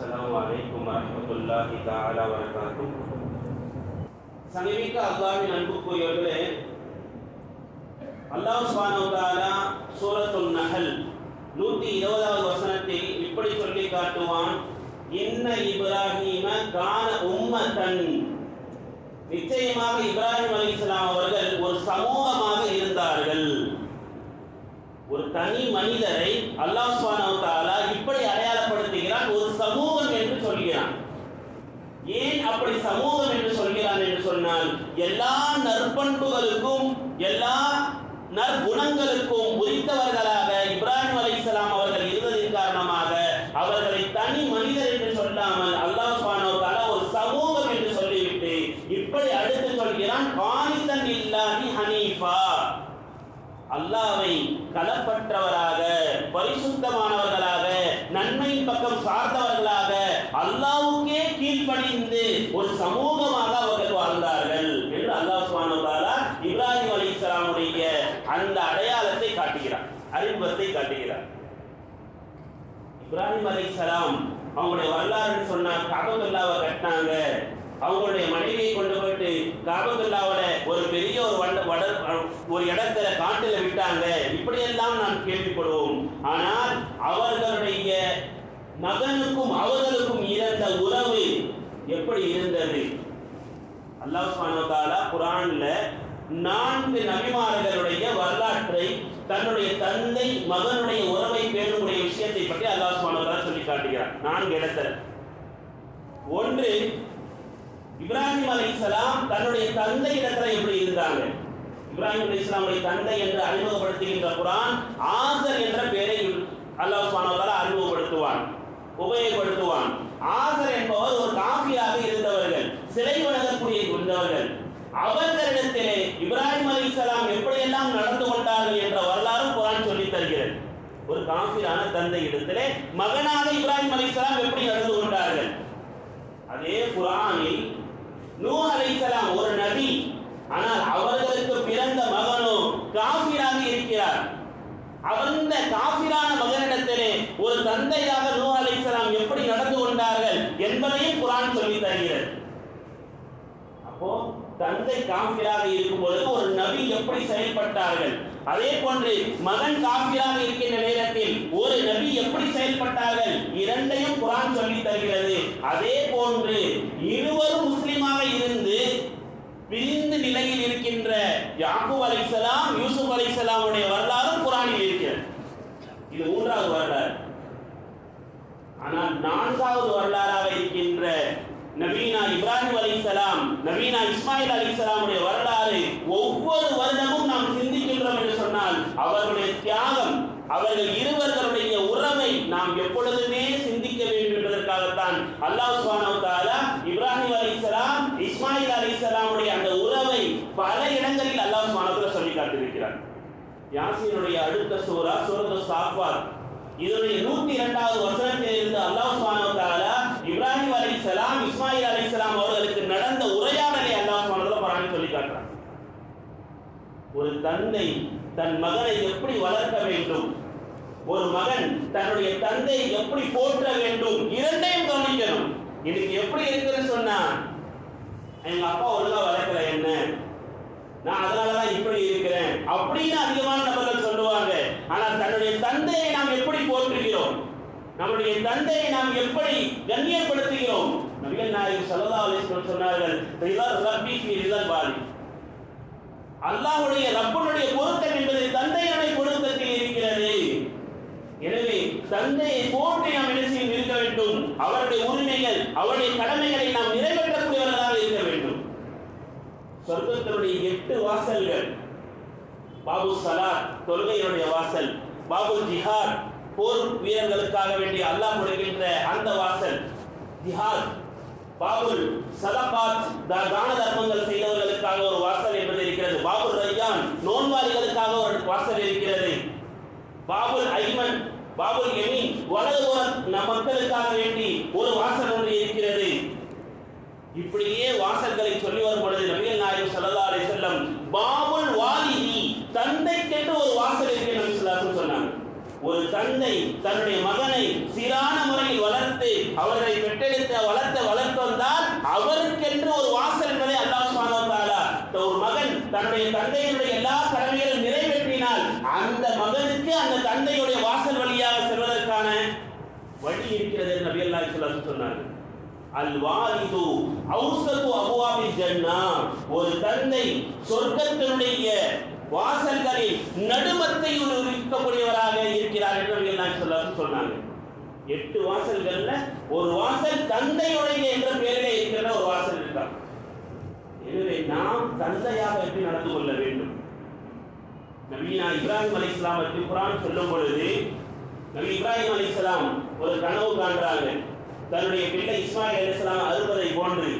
அஸ்ஸலாமு அலைக்கும் வரஹ்மத்துல்லாஹி தஆலா வரகாத்துஹ் சமீபிக்க அல்லாஹ்வின் அன்புக்குரியவர்களே அல்லாஹ் சுப்ஹானஹு வ தஆலா நஹல் நூற்றி இருபதாவது வசனத்தில் இப்படி சொல்லி காட்டுவான் இன்ன இப்ராஹிம கான உம்மத்தன் நிச்சயமாக இப்ராஹிம் அலைஹிஸ்ஸலாம் அவர்கள் ஒரு சமூகமாக இருந்தார்கள் ஒரு தனி மனிதரை அல்லாஹ் சுப்ஹானஹு வ இப்படி சமூகம் என்று சொல்கிறான். ஏன் அப்படி சமூகம் என்று சொல்கிறான் என்று சொன்னால் எல்லா நற்பண்புகளுக்கும் எல்லா நற்குணங்களுக்கும் உரித்தவர்களாக இப்ராஹிம் அலைஹிஸ்ஸலாம் அவர்கள் இருந்ததின் காரணமாக அவர்களை தனி மனிதர் என்று சொல்லாமல் அல்லாஹ் சுப்ஹானஹு வ தஆலா ஒரு சமூகம் என்று சொல்லிவிட்டு இப்படி அடுத்து சொல்கிறான் கானிதன் இல்லாஹி ஹனீஃபா அல்லாவை களப்பற்றவராக பரிசுத்தமானவர்களாக நன்மையின் பக்கம் சார்ந்தவர்களாக அல்லாவுக்கே கீழ்ப்படிந்து ஒரு சமூகமாக அவர்கள் வாழ்ந்தார்கள் என்று அல்லாஹ் சுப்ஹானஹு வ தஆலா இப்ராஹிம் அலைஹிஸ்ஸலாமுடைய அந்த அடையாளத்தை காட்டுகிறார் அறிமுகத்தை காட்டுகிறார் இப்ராஹிம் அலைஹிஸ்ஸலாம் அவங்களுடைய வரலாறுன்னு சொன்னா காபத்துல்லாவை கட்டினாங்க. அவங்களுடைய மனைவியை கொண்டு போயிட்டு காபத்துல்லாவோட ஒரு பெரிய ஒரு வண்ட வட ஒரு இடத்துல காட்டில் விட்டாங்க. இப்படியெல்லாம் நாம் கேள்விப்படுவோம். ஆனால் அவர்களுடைய மகனுக்கும் அவர்களுக்கும் இருந்த உறவு எப்படி இருந்தது? அல்லாஹ் சுப்ஹானஹு வ நான்கு நபிமார்களுடைய வரலாற்றை தன்னுடைய தந்தை மகனுடைய உறவை பேணக்கூடிய விஷயத்தை பற்றி அல்லாஹ் சுப்ஹானஹு சொல்லி காட்டுகிறார் நான்கு இடத்துல. ஒன்று இப்ராஹிம் அலைஹிஸ்ஸலாம் தன்னுடைய தந்தை இடத்துல எப்படி இருந்தாங்க? இப்ராஹிம் அலைஹிஸ்ஸலாமுடைய தந்தை என்று அறிமுகப்படுத்துகின்ற குரான் ஆசர் என்ற பெயரை அல்லாஹ் சுப்ஹானஹு அறிமுகப்படுத்துவான் உபயோகப்படுத்துவான். ஆசர் என்பவர் ஒரு காஃபியாக இருந்தவர்கள் சிலை வணங்கக்கூடிய இருந்தவர்கள் அவர்களிடத்திலே இப்ராஹிம் அலைஹிஸ்ஸலாம் எப்படியெல்லாம் நடந்து கொண்டார்கள் என்ற வரலாறு குர்ஆன் சொல்லித் தருகிறது ஒரு காஃபிரான தந்தை இடத்திலே மகனாக இப்ராஹிம் அலிசலாம் எப்படி நடந்து கொண்டார்கள்? அதே குரானில் நூ அலைசலாம் ஒரு நபி ஆனால் அவர்களுக்கு பிறந்த மகனோ காபிராக இருக்கிறார். அந்த காபிரான மகனிடத்திலே ஒரு தந்தையாக நூ அலைசலாம் எப்படி நடந்து கொண்டார்கள் என்பதையும் குரான் சொல்லி தருகிறது. அப்போ தந்தை காபிராக இருக்கும் பொழுது ஒரு நபி எப்படி செயல்பட்டார்கள்? அதே போன்று மகன் காஃபிராக இருக்கின்ற நேரத்தில் ஒரு நபி எப்படி செயல்பட்டார்கள் இரண்டையும் குரான் சொல்லி தருகிறது. அதே போன்று இருவரும் முஸ்லிமாக இருந்து பிரிந்த நிலையில் இருக்கின்ற யாக்கூப் அலைசலாம் யூசுப் அலைசலாமுடைய வரலாறும் குரானில் இருக்கிறது. இது மூன்றாவது வரலாறு. ஆனால் நான்காவது வரலாறாக இருக்கின்ற நவீனா இப்ராஹிம் அலிசலாம் நவீனா இஸ்மாயில் அலிசலாமுடைய வரலாறு ஒவ்வொரு வருடமும் நாம் சிந்திக்கின்றோம் என்று சொன்னால் அவர்களுடைய தியாகம் அவர்கள் இருவர்களுடைய உறவை நாம் எப்பொழுதுமே சிந்திக்க வேண்டும் என்பதற்காகத்தான் அல்லாஹ் சுப்ஹானஹு இப்ராஹிம் அலி இஸ்லாம் இஸ்மாயில் அலி இஸ்லாமுடைய அந்த உறவை பல இடங்களில் அல்லாஹ் சுபானத்தில் சொல்லி காட்டியிருக்கிறார். யாசினுடைய அடுத்த சூரா சூரத்து சாஃபார். இதனுடைய நூத்தி இரண்டாவது வசனத்தில் இருந்து அல்லாஹ் சுப்ஹானஹு இப்ராஹிம் அலி இஸ்லாம் இஸ்மாயில் இஸ்மாயில் இஸ்லாம் அவர்களுக்கு நடந்த உரையாடலை அல்லாஹ் சுபானத்தில் வ சொல்லி காட்டுறாங்க ஒரு தந்தை தன் மகனை எப்படி வளர்க்க வேண்டும்? ஒரு மகன் தன்னுடைய தந்தை எப்படி போற்ற வேண்டும் இரண்டையும் கவனிக்கணும். இன்னைக்கு எப்படி இருக்குன்னு சொன்னா எங்க அப்பா ஒழுங்கா வளர்க்கல என்ன? நான் அதனாலதான் இப்படி இருக்கிறேன். அப்படின்னு அதிகமான நபர்கள் சொல்லுவாங்க. ஆனால் தன்னுடைய தந்தையை நாம் எப்படி போற்றுகிறோம்? நம்முடைய தந்தையை நாம் எப்படி கண்ணியப்படுத்துகிறோம்? நபிகள் நாயகம் சல்லா அலைஹி சொன்னார்கள் ரிதல் ரப்பி அல்லாஹ்வுடைய ரப்பனுடைய பொருத்தம் என்பது தந்தையுடைய பொருத்தத்தில் எனவே தந்தையை போன்று நாம் என்ன செய்ய இருக்க வேண்டும்? அவருடைய உரிமைகள் அவருடைய கடமைகளை நாம் நிறைவேற்றக்கூடியவர்களாக இருக்க வேண்டும். சொர்க்கத்தினுடைய எட்டு வாசல்கள் பாபு சலாத் தொழுகையினுடைய வாசல் பாபு ஜிஹாத் போர் வீரர்களுக்காக வேண்டிய அல்லாஹ் கொடுக்கின்ற அந்த வாசல் ஜிஹாத். பாபுல் சதகாத் தான தர்மங்கள் செய்தவர்களுக்காக ஒரு வாசல் என்பது இருக்கிறது. பாபுல் ரய்யான் நோன்பாளிகளுக்காக ஒரு வாசல் இருக்கிறது. பாபுல் ஐமன் பாபுல் எமி வலதுபுறம் நம் மக்களுக்காக வேண்டி ஒரு வாசல் ஒன்று இருக்கிறது. இப்படியே வாசல்களை சொல்லி வரும் பொழுது நபிகள் நாயகம் சல்லா செல்லம் பாபுல் வாலிஹி தந்தைக்கென்று ஒரு வாசல் இருக்கிற நபி சொல்லாசன் சொன்னாங்க. ஒரு தந்தை தன்னுடைய மகனை சீரான முறையில் வளர்த்து அவர்களை பெற்றெடுத்த வளர்த்த வளர்த்து வந்தால் அவருக்கென்று ஒரு வாசல் என்பதை அல்லாஹ் சுபானா ஒரு மகன் தன்னுடைய தந்தையினுடைய எல்லா கடமைகளும் நிறைவேற்றினால் அந்த அந்த தந்தையுடைய வாசல் வழியாக செல்வதற்கான வழி இருக்கிறது என்று நபி அல்லாஹ் ஸல்லல்லாஹு சொன்னார்கள். அல் வாலிது அவுசத்து அபுவாபி ஜன்னா. ஒரு தந்தை சொர்க்கத்தினுடைய வாசல்களில் நடுமத்தை இருக்கக்கூடியவராக இருக்கிறார் என்று நபி அல்லாஹ் ஸல்லல்லாஹு சொன்னாங்க எட்டு வாசல்கள்ல ஒரு வாசல் தந்தையுடைய என்ற பெயரில் இருக்கிற ஒரு வாசல் இருக்கான். எனவே நாம் தந்தையாக எப்படி நடந்து கொள்ள வேண்டும்? நபீனா இப்ராஹிம் அலி இஸ்லாம் குரான் சொல்லும் பொழுது நபி இப்ராஹிம் அலி இஸ்லாம் ஒரு கனவு காண்றாங்க. தன்னுடைய பிள்ளை இஸ்மாயில் அலி இஸ்லாம் அறுபதை போன்று.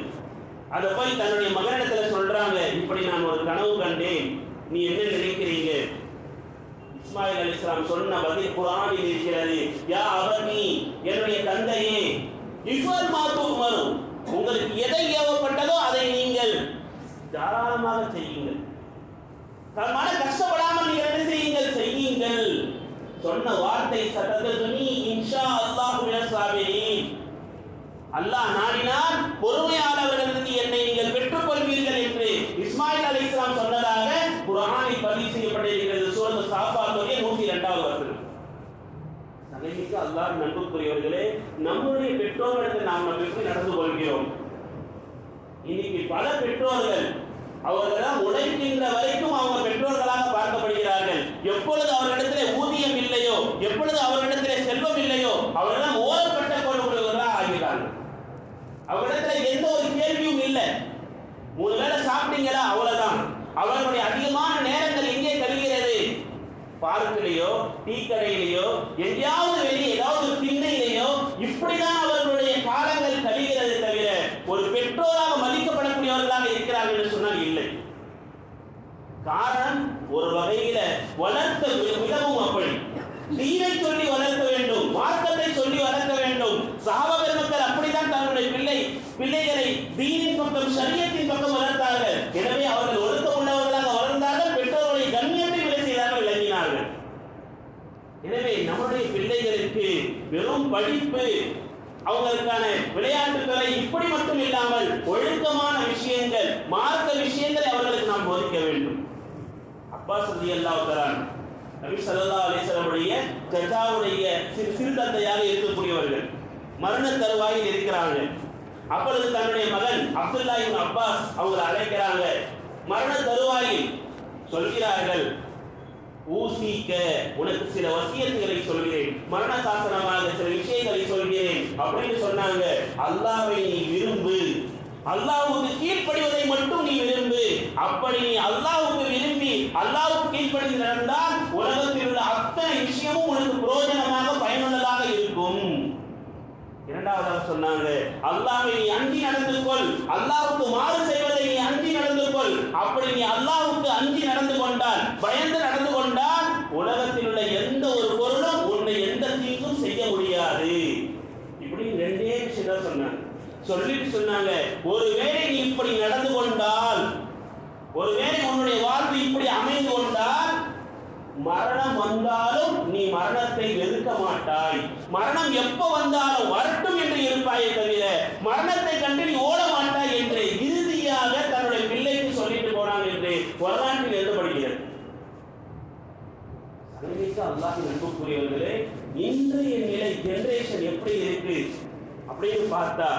அதை போய் தன்னுடைய மகனிடத்துல சொல்றாங்க இப்படி நான் ஒரு கனவு கண்டேன். நீ என்ன நினைக்கிறீங்க? இஸ்மாயில் அலி இஸ்லாம் சொன்ன பதில் குரானில் இருக்கிறது. யா அவர் நீ என்னுடைய தந்தையே இஸ்வர் மாத்துக்கு வரும் உங்களுக்கு எதை ஏவப்பட்டதோ அதை நீங்கள் தாராளமாக செய்யுங்கள். மன கஷ்டப்படாமல் நீங்கள் என்ன செய்யுங்கள்? செய்யுங்கள். சொன்ன வார்த்தை சட்டத்துனி இன்ஷா அல்லாஹ் மினசாபிரின் அல்லாஹ் நாடினால் பொறுமையாளவர்களுக்கு என்னை நீங்கள் பெற்றுக்கொள்வீர்கள் என்று இஸ்மாயில் அலி இஸ்லாம் சொன்னதாக குரானை பதிவு செய்யப்பட்டிருக்கிறது. சூரத் சாப்பாத்துடைய நூற்றி இரண்டாவது வசனம். தலைமைக்கு அல்லாஹ் நண்புக்குரியவர்களே நம்முடைய பெற்றோர்களுக்கு நாம் நம்ம எப்படி நடந்து கொள்கிறோம். இன்னைக்கு பல பெற்றோர்கள் அவர்களெல்லாம் உழைக்கின்ற வரைக்கும் அவங்க பெற்றோர்களாக பார்க்கப்படுகிறார்கள். எப்பொழுது அவர்களிடத்திலே ஊதியம் இல்லையோ எப்பொழுது அவர்களிடத்திலே செல்வம் இல்லையோ அவர்களிடம் ஓரப்பட்ட கொள்ளுகிறவர்களாக ஆகிறார்கள். அவர்களிடத்தில் எந்த ஒரு கேள்வியும் இல்லை. மூணு வேளை சாப்பிட்டீங்களா? அவ்வளவுதான். அவர்களுடைய அதிகமான நேரங்கள் எங்கே கழிகிறது பார்க்கிலேயோ டீ கடையிலேயோ எங்கேயாவது வெளியே ஏதாவது ஒரு திண்ணையிலேயோ இப்படிதான் அவர்களுடைய காலங்கள் கழிகிறது தவிர ஒரு பெற்றோராக மதிக்கப்படக்கூடியவர்களாக இருக்கிறார்கள் என்று சொன்னால் இல்லை காரணம் ஒரு வகையில வளர்த்த உதவும் விதமும் அப்படி. தீனை சொல்லி வளர்க்க வேண்டும் மார்க்கத்தை சொல்லி வளர்க்க வேண்டும். சஹாபா பெருமக்கள் அப்படித்தான் தன்னுடைய பிள்ளை பிள்ளைகளை தீனின் பக்கம் சரியத்தின் பக்கம் வளர்த்தார்கள். எனவே அவர்கள் ஒழுக்க உள்ளவர்களாக வளர்ந்தார்கள் பெற்றோர்களை கண்ணியத்தை விலை செய்தார்கள் விளங்கினார்கள். எனவே நம்முடைய பிள்ளைகளுக்கு வெறும் படிப்பு அவங்களுக்கான விளையாட்டுகளை இப்படி மட்டும் இல்லாமல் ஒழுக்கமான விஷயங்கள் மார்க்க விஷயங்களை அவர்களுக்கு நாம் போதிக்க வேண்டும் அப்பாஸ் ரலியல்லாஹு தரான் நபி சல்லா அலைஹி வஸல்லமுடைய ஜஜாவுடைய சிறு சிறு தந்தையாக இருக்கக்கூடியவர்கள் மரண தருவாயில் இருக்கிறாங்க அப்பொழுது தன்னுடைய மகன் அப்துல்லா இப்னு அப்பாஸ் அவங்களை அழைக்கிறாங்க. மரண தருவாயில் சொல்கிறார்கள் ஊசிக்க உனக்கு சில வசியத்துகளை சொல்கிறேன். மரண சாசனமாக சில விஷயங்களை சொல்கிறேன். அப்படின்னு சொன்னாங்க. அல்லாவை நீ விரும்பு. அல்லாவுக்கு கீழ்ப்படிவதை மட்டும் நீ விரும்பு. அப்படி நீ அல்லாவுக்கு விரும்பி அல்லாவுக்கு கீழ்ப்படிந்து நடந்தால் உலகத்தில் உள்ள அத்தனை விஷயமும் உனக்கு புரோஜனமாக பயனுள்ளதாக இருக்கும். இரண்டாவதாக சொன்னாங்க அல்லாவை நீ அஞ்சி நடந்து கொள். அல்லாவுக்கு மாறு செய்வதை நீ அஞ்சி நடந்து கொள். அப்படி நீ அல்லாவுக்கு அஞ்சி நடந்து கொண்டால் பயந்து நடந்து கொண்டால் உலகத்தில் உள்ள எந்த ஒரு பொருளும் உன்னை எந்த தீங்கும் செய்ய முடியாது. இப்படி ரெண்டே விஷயம் தான் சொன்னாங்க. சொல்லிட்டு சொன்னாங்க ஒருவேளை நீ இப்படி நடந்து கொண்டால் ஒருவேளை உன் அமைந்து கொண்டால் மரணம் வந்தாலும் நீ மரணத்தை எதிர்க்க மாட்டாய். மரணம் எப்ப வந்தாலும் வரட்டும் என்று இருப்பாயே தவிர மரணத்தை கண்டு நீ ஓட மாட்டாய் என்று இறுதியாக தன்னுடைய பிள்ளைக்கு சொல்லிட்டு போனான் என்று வரலாற்றில் எழுதப்படுகிறது. அல்லாஹின் அன்புக்குரியவர்களே இன்றைய நிலை ஜெனரேஷன் எப்படி இருக்கு அப்படின்னு பார்த்தா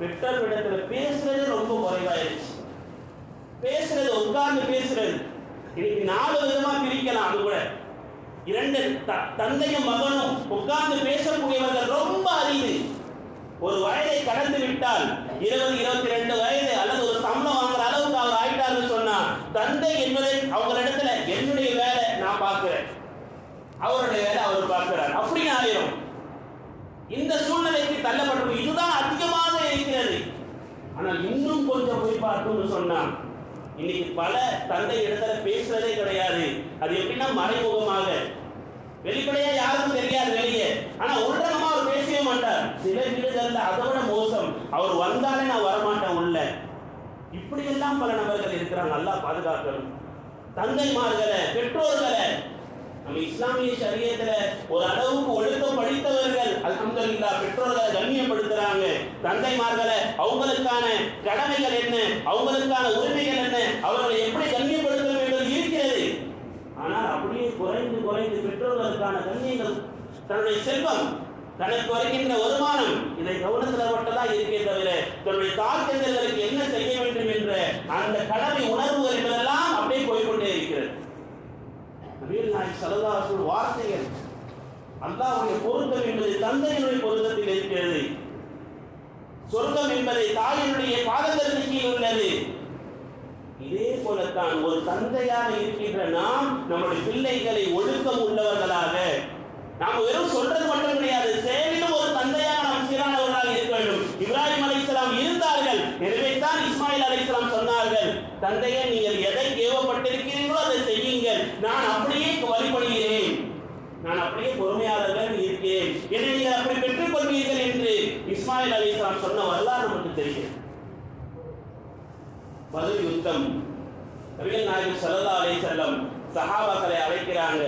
பெற்றோர்களிடத்துல பேசுறது ரொம்ப குறைவாயிருச்சு. பேசுறது உட்கார்ந்து பேசுறது இன்னைக்கு நாலு விதமா பிரிக்கலாம் அது கூட. இரண்டு த- தந்தையும் மகனும் உட்கார்ந்து பேசக்கூடியவர்கள் ரொம்ப அறிவு ஒரு வயதை கடந்து விட்டால் இருபது இருபத்தி ரெண்டு வயது அல்லது ஒரு சம்பளம் வாங்குற அளவுக்கு அவர் ஆயிட்டாருன்னு சொன்னால் தந்தை என்பதை அவங்களிடத்துல என்னுடைய வேலை நான் பார்க்கிறேன். அவருடைய வேலை அவர் பார்க்கிறார். அப்படின்னு ஆயிரும். இந்த சூழ்நிலைக்கு தள்ளப்படும் இதுதான் அதிகமாக இருக்கிறது. ஆனால் இன்னும் கொஞ்சம் போய் பார்த்தோம்னு சொன்னான் இன்னைக்கு பல தந்தை இடத்துல பேசுறதே கிடையாது. அது எப்படின்னா மறைமுகமாக. வெளிப்படையா யாருக்கும் தெரியாது வெளியே. ஆனா உள்ரகமா அவர் பேசவே மாட்டார். சில வீடுகள்ல அதை விட மோசம். அவர் வந்தாலே நான் வரமாட்டேன் உள்ள. இப்படி எல்லாம் பல நபர்கள் இருக்கிறாங்க. நல்லா பாதுகாக்கணும். தந்தைமார்களை பெற்றோர்களை நம்ம இஸ்லாமிய சரியத்துல ஒரு அளவுக்கு ஒழுக்கம் படித்தவர்கள் அல்ஹம்துலில்லா பெற்றோர்களை கண்ணியப்படுத்துறாங்க. தந்தைமார்களை அவங்களுக்கான கடமைகள் என்ன? அவங்களுக்கான உரிமைகள் என்ன? அவர்களை எப்படி கண்ணியப்படுத்த வேண்டும் இருக்கிறது. ஆனால் அப்படியே குறைந்து குறைந்து பெற்றோர்களுக்கான கண்ணியங்கள் தன்னுடைய செல்வம் தனக்கு வருகின்ற வருமானம் இதை கவனத்தில் மட்டும்தான் இருக்கே தவிர தன்னுடைய தாக்கங்களுக்கு என்ன செய்ய வேண்டும் என்ற அந்த கடமை உணர்வுகள் அல்லாஹ்வுடைய பொருத்தம் என்பது தந்தையினுடைய பொருத்தத்தில் இருக்கிறது. சொர்க்கம் என்பதை தாயினுடைய பாதத்திற்கு கீழ் உள்ளது. இதே போலத்தான் ஒரு தந்தையாக இருக்கின்ற நாம் நம்முடைய பிள்ளைகளை ஒழுக்கம் உள்ளவர்களாக நாம் வெறும் சொல்றது மட்டும் கிடையாது சேவையிலும் ஒரு தந்தையாக நாம் சீரானவர்களாக இருக்க வேண்டும். இப்ராஹிம் அலைஹிஸ்ஸலாம் இருந்தார்கள். எனவே தான் இஸ்மாயில் அலைசலாம் சொன்னார்கள் தந்தையை நீங்கள் எதை ஏவப்பட்டிருக்கிறீர்களோ அதை செய்யுங்கள். நான் அப்படியே வழிபடுகிறேன் நான் அப்படியே பொறுமையாளர்கள் இருக்கிறேன் என்னை நீங்கள் அப்படி பெற்றுக் கொள்வீர்கள் என்று இஸ்மாயில் அலைஹிஸ்ஸலாம் சொன்ன வரலாறு நமக்கு தெரியும். பதில் யுத்தம் நபிகள் நாயகம் ஸல்லல்லாஹு அலை செல்லம் சஹாபாக்களை அழைக்கிறாங்க.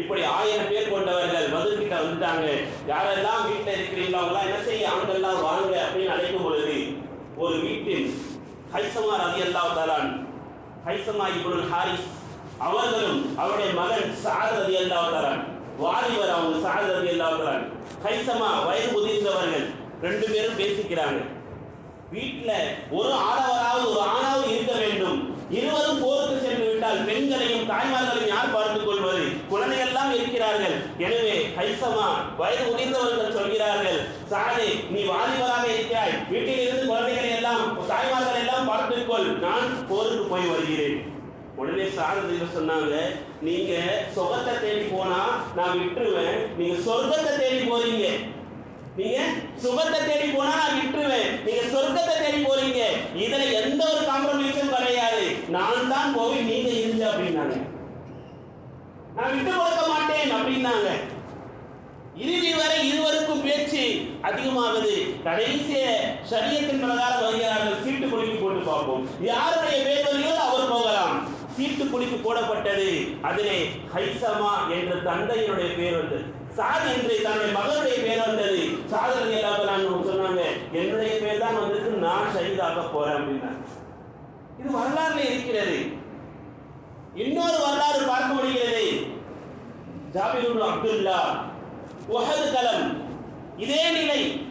இப்படி ஆயிரம் பேர் கொண்டவர்கள் பதில் கிட்ட வந்துட்டாங்க. யாரெல்லாம் வீட்டில் இருக்கிறீங்களோ அவங்களாம் என்ன செய்ய ஆண்கள்லாம் வாங்க அப்படின்னு அழைக்கும் பொழுது ஒரு வீட்டில் ஹைசமா ரதி அல்லாஹ் தலான் ஹைசமா இப்னுல் ஹாரிஸ் அவர்களும் அவருடைய மகன் சாத் ரதி அல்லாஹ் தலான் வாலிபர் அவங்க சாத் ரதி அல்லாஹ் தலான் ஹைசமா வயது முதிர்ந்தவர்கள் ரெண்டு பேரும் பேசிக்கிறாங்க. வீட்டில் ஒரு ஆடவராவது ஒரு ஆணாவது இருக்க வேண்டும். இருவரும் போருக்கு சென்று விட்டால் பெண்களையும் தாய்மார்களையும் யார் பார்த்துக் கொள்வது? குழந்தையெல்லாம் இருக்கிறார்கள். எனவே கைசமா வயது முதிர்ந்தவர்கள் சொல்கிறார்கள் சாரே நீ வாலிபராக இருக்கிறாய். வீட்டில் இருந்து குழந்தைகளை எல்லாம் தாய்மார்கள் எல்லாம் பார்த்துக்கொள் நான் போருக்கு போய் வருகிறேன். உடனே சாரதிகள் சொன்னாங்க நீங்க சொகத்தை தேடி போனா நான் விட்டுருவேன். நீங்க சொர்க்கத்தை தேடி போறீங்க. நீங்க சுகத்தை தேடி போனா நான் விட்டுருவேன். நீங்க சொர்க்கத்தை தேடி போறீங்க. இதுல எந்த ஒரு காம்ப்ரமைஸும் கிடையாது. நான் தான் போய் நீங்க இருந்து அப்படின்னாங்க. நான் விட்டு கொடுக்க மாட்டேன் அப்படின்னாங்க. இறுதி வரை இருவருக்கும் பேச்சு அதிகமாகுது. கடைசிய சரியத்தின் பிரகாரம் வருகிறார்கள். சீட்டு குலுக்கி போட்டு பார்ப்போம். யாருடைய பேர் தீட்டு குளிப்பு சீட்டு குலுக்கி போடப்பட்டது. அதிலே ஹைசமா என்ற தந்தையினுடைய பேர் வந்தது. சாத் என்று தன்னுடைய மகனுடைய பேர் வந்தது. சாதனை சொன்னாங்க என்னுடைய பேர் தான் வந்திருக்கு நான் ஷஹீதாக போறேன் அப்படின்னா இது வரலாறுல இருக்கிறது. இன்னொரு வரலாறு பார்க்க முடிகிறது. ஜாபிர் அப்துல்லா உஹது கலம். இதே நிலை.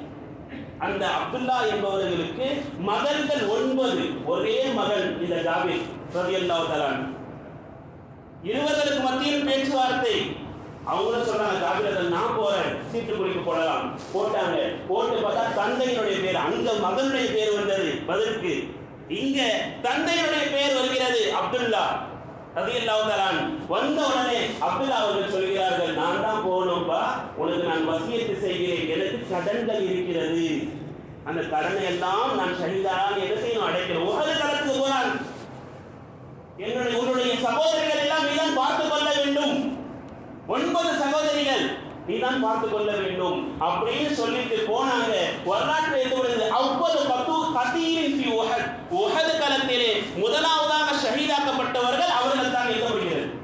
அந்த அப்துல்லா என்பவர்களுக்கு மகன்கள் ஒன்பது. ஒரே மகன் இந்த ஜாபிர். இருவர்களுக்கு மத்தியில் பேச்சுவார்த்தை. அவங்களும் சொன்னாங்க ஜாபிர் நான் போறேன். சீட்டு போடலாம். போட்டாங்க. போட்டு பார்த்தா தந்தையினுடைய பேர் அங்க மகனுடைய பேர் வந்தது பதிலுக்கு. இங்க தந்தையினுடைய பேர் வருகிறது அப்துல்லா. ரலியல்லாஹு தஆலா வந்த உடனே அப்துல்லா அவர்கள் சொல்கிறார்கள் நான் தான் போகணும்ப்பா உனக்கு நான் வசியத்து செய்கிறேன். எனக்கு கடன்கள் இருக்கிறது. அந்த கடனை எல்லாம் நான் ஷஹீதான் என்ன செய்யணும்? அடைக்கணும். உலக என்னுடைய உன்னுடைய சகோதரிகள் எல்லாம் நீதான் பார்த்துக் கொள்ள வேண்டும். ஒன்பது சகோதரிகள் நீதான் பார்த்துக் கொள்ள வேண்டும் அப்படின்னு சொல்லிட்டு போனாங்க. வரலாற்று எது வருது அவ்வளவு பத்து கத்தீரின் ஃபி உஹத். உஹது களத்திலே முதலாவதாக ஷஹீதாக்கப்பட்டவர்கள் அவர்கள் தான் எழுதப்படுகிறது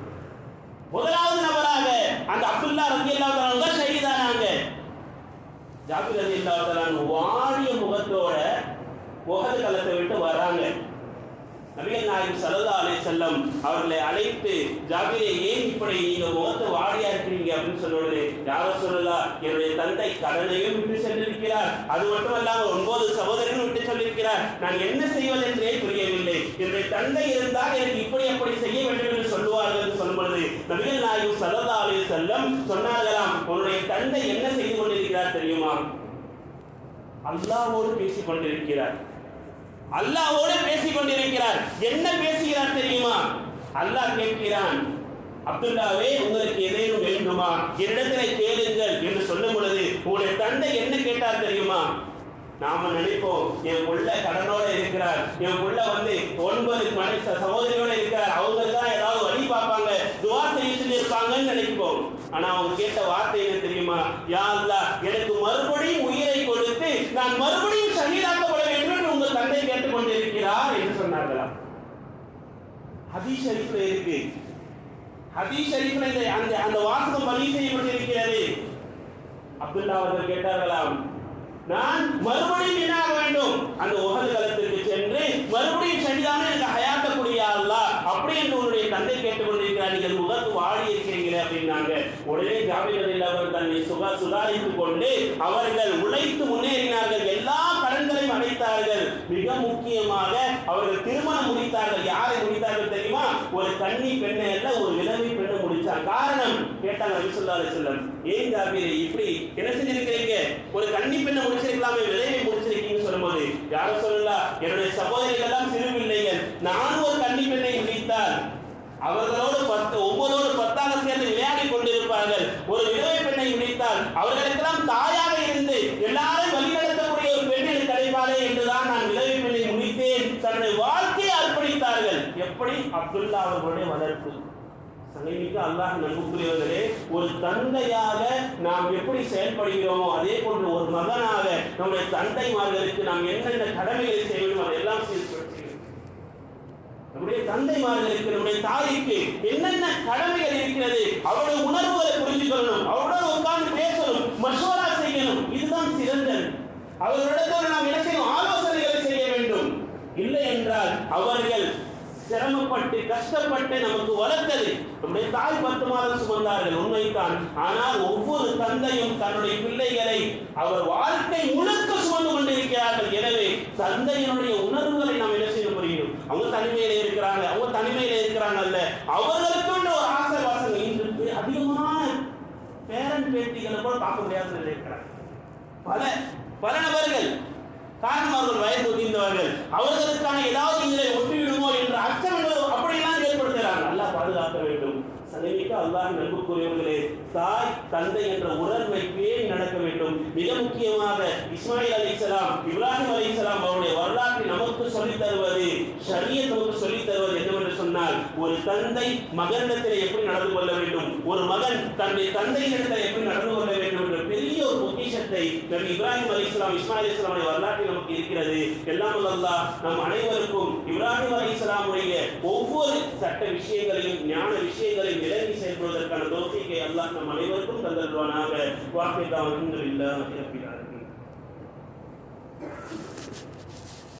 முதலாவது நபராக அந்த அப்துல்லா ரத்தி இல்லாதவங்க தான் ஷஹீதானாங்க. ஜாபிர் ரத்தி தஆலா வாடிய முகத்தோட உஹது களத்தை விட்டு வராங்க. நவீன நாயகம் சல்லா அலை செல்லம் அவர்களை அழைத்து ஜாபிரே ஏன் இப்படி நீங்க முகத்தை வாடியா இருக்கிறீங்க? அப்படின்னு சொன்னோடனே யாரோ சொல்லலா என்னுடைய தந்தை கடனையும் விட்டு சென்றிருக்கிறார். அது மட்டுமல்லாமல் ஒன்பது சகோதரர்களும் விட்டு சொல்லியிருக்கிறார் நான் என்ன செய்வதென்றே புரியவில்லை. என்னுடைய தந்தை இருந்தால் எனக்கு இப்படி அப்படி செய்ய வேண்டும் என்று சொல்லுவார்கள் என்று சொல்லும் பொழுது நபிகள் நாயகம் சல்லா அலை செல்லம் சொன்னார்களாம் உன்னுடைய தந்தை என்ன செய்து கொண்டிருக்கிறார் தெரியுமா? அல்லாவோடு பேசிக் கொண்டிருக்கிறார். அல்லாவோடு பேசிக் கொண்டிருக்கிறார் என்ன பேசுகிறார் தெரியுமா? அல்லாஹ் கேட்கிறான் அப்துல்லாவே உங்களுக்கு ஏதேனும் வேண்டுமா? என்னிடத்தில் கேளுங்கள் என்று சொல்லும் பொழுது உங்களுடைய தந்தை என்ன கேட்டார் தெரியுமா? நாம நினைப்போம் என் உள்ள கடனோட இருக்கிறார். என் உள்ள வந்து ஒன்பது மனை சகோதரியோட இருக்கிறார். அவங்க தான் ஏதாவது வழி பார்ப்பாங்க துவா செய்ய சொல்லியிருப்பாங்கன்னு நினைப்போம். ஆனா அவங்க கேட்ட வார்த்தை என்ன தெரியுமா? யா அல்லாஹ் எனக்கு மறுபடியும் உயிரை கொடுத்து நான் மறுபடியும் சகிதாக்கப்பட வேண்டும் என்று உங்கள் தந்தை கேட்டுக்கொண்டிருக்கிறார் என்று ஹதீஸ் ஷரீஃப்ல இருக்கு. ஹதீஸ் ஷரீஃப்ல இந்த அந்த அந்த வாசகம் பதிவு செய்யப்பட்டிருக்கிறது அப்துல்லா அவர்கள் கேட்டார்களாம் நான் மறுபடியும் என்ன ஆக வேண்டும்? அந்த உகது களத்திற்கு சென்று மறுபடியும் சரிதான எனக்கு ஹயாத்தக்கூடிய அல்லாஹ் அப்படி என்று உன்னுடைய தந்தை கேட்டுக்கொண்டிருக்கிறார். நீங்கள் முகத்து வாடி இருக்கிறீங்களே அப்படின்னாங்க. உடனே ஜாபீர் அவர்கள் தன்னை சுக சுதாரித்துக் கொண்டு அவர்கள் உழைத்து முன்னேறினார்கள். எல்லா மிக முக்கியமாக அவர்கள் திருமணம் முடித்தார்கள். யாரை முடித்தார்கள் தெரியுமா? ஒரு கன்னி பெண்ணை அல்ல ஒரு இளமை பெண்ணை முடிச்சார் காரணம் கேட்டாங்க ரவிசுல்லா செல்லம் ஏன் ஜாபீர் இப்படி என்ன செஞ்சிருக்கிறீங்க? ஒரு கன்னி பெண்ணை முடிச்சிருக்கலாமே விளைவை முடிச்சிருக்கீங்கன்னு சொல்லும்போது யாரும் சொல்லலாம் என்னுடைய சகோதரிகள் எல்லாம் சிறுமில்லைகள் நான் ஒரு கன்னி பெண்ணை முடித்தால் அவர்களோடு பத்து ஒவ்வொருவரோடு பத்தாக சேர்ந்து விளையாடி கொண்டிருப்பார்கள் ஒரு விதவை பெண்ணை முடித்தால் அவர்களுக்கெல்லாம் தாயாக இருந்து எல்லாரும் வழிநடத்தக்கூடிய ஒரு பெண் எனக்கு கிடைப்பாளே என்றுதான் நான் விதவை பெண்ணை முடித்தேன் தன்னுடைய வாழ்க்கையை அர்ப்பணித்தார்கள் எப்படி அப்துல்லா அவர்களுடைய வளர்ப்பு சங்கைமிக்க அல்லாஹ் நம்புக்குரியவர்களே ஒரு தந்தையாக நாம் எப்படி செயல்படுகிறோமோ அதே போன்று ஒரு மகனாக நம்முடைய தந்தைமார்களுக்கு நாம் என்னென்ன கடமைகளை செய்ய வேண்டும் அதையெல்லாம் நம்முடைய தந்தைமார்களுக்கு நம்முடைய தாய்க்கு என்னென்ன கடமைகள் இருக்கிறது அவருடைய உணர்வுகளை புரிந்து கொள்ளணும் அவருடன் உட்கார்ந்து பேசணும் மசோரா செய்யணும் இதுதான் சிறந்தது அவர்களிடத்தில் நாம் என்ன செய்யணும்? ஆலோசனைகளை செய்ய வேண்டும். இல்லை என்றால் அவர்கள் சிரமப்பட்டு கஷ்டப்பட்டு நமக்கு வளர்த்தது. நம்முடைய தாய் பத்து மாதம் சுமந்தார்கள் உண்மைத்தான் ஆனால் ஒவ்வொரு தந்தையும் தன்னுடைய பிள்ளைகளை அவர் வாழ்க்கை முழுக்க சுமந்து கொண்டிருக்கிறார்கள். எனவே தந்தையினுடைய உணர்வுகளை நாம் என்ன செய்ய முடியும்? அவங்க தனிமையில இருக்கிறாங்க அவங்க தனிமையில இருக்கிறாங்கல்ல அவர்களுக்கு ஒரு ஆசை வாசங்கள் இன்று அதிகமான பேரன் பேட்டிகளை கூட பார்க்க முடியாத இருக்கிறாங்க பல பல நபர்கள் காரணம் அவர்கள் வயது முதிர்ந்தவர்கள் அவர்களுக்கான ஏதாவது இதில் ஒப்பி என்ற அச்சம் என்பது அப்படியெல்லாம் ஏற்படுத்துகிறாங்க நல்லா பாதுகாக்க வேண்டும் சங்கமிக்க அல்லாஹின் நட்புக்குரியவர்களே தாய் தந்தை என்ற உறவை பேணி நடக்க வேண்டும். மிக முக்கியமாக இஸ்மாயில் அலி இஸ்லாம் இப்ராஹிம் அலி இஸ்லாம் அவருடைய வரலாற்றை நமக்கு சொல்லித் தருவது ஷரியத் நமக்கு சொல்லித் தருவது என்ன ஒரு தந்தை மகனிடத்தில் எப்படி நடந்து கொள்ள வேண்டும்? ஒரு மகன் தன்னுடைய தந்தையிடத்தில் எப்படி நடந்து கொள்ள வேண்டும் என்ற பெரிய ஒரு பொக்கிஷத்தை நம் இப்ராஹிம் அலி இஸ்லாம் இஸ்மாயில் இஸ்லாமுடைய வரலாற்றில் நமக்கு இருக்கிறது. எல்லாம் அல்லா நம் அனைவருக்கும் இப்ராஹிம் அலி இஸ்லாமுடைய ஒவ்வொரு சட்ட விஷயங்களையும் ஞான விஷயங்களையும் விளங்கி செயல்படுவதற்கான தோசிக்கை அல்லாஹ் நம் அனைவருக்கும் தந்தருவானாக. வாக்கை தான் ரப்பில் ஆலமீன்.